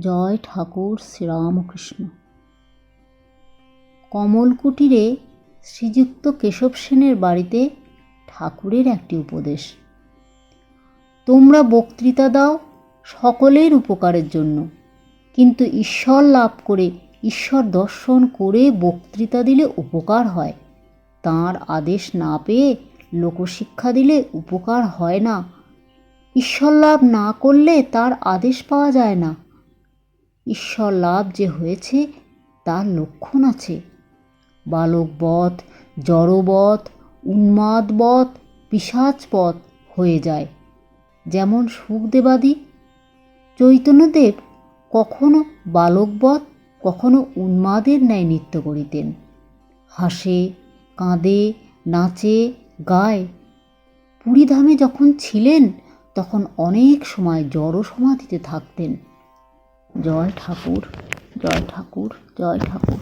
জয় ঠাকুর শ্রীরামকৃষ্ণ। কমলকুটিরে শ্রীযুক্ত কেশব সেনের বাড়িতে ঠাকুরের একটি উপদেশ। তোমরা বক্তৃতা দাও সকলের উপকারের জন্য, কিন্তু ঈশ্বর লাভ করে, ঈশ্বর দর্শন করে বক্তৃতা দিলে উপকার হয়। তাঁর আদেশ না পেয়ে লোকশিক্ষা দিলে উপকার হয় না। ঈশ্বর লাভ না করলে তার আদেশ পাওয়া যায় না। ঈশ্বর লাভ যে হয়েছে তার লক্ষণ আছে। বালকবধ জড়বধ উন্মাদবধ পিসাচপথ হয়ে যায়। যেমন সুখদেবাদি, চৈতন্যদেব কখনো বালকবধ কখনো উন্মাদের ন্যায় নৃত্য করিতেন। হাসে, কাঁদে, নাচে, গায়। পুরীধামে যখন ছিলেন, তখন অনেক সময় জড় সমাধিতে থাকতেন। জয় ঠাকুর জয় ঠাকুর জয় ঠাকুর।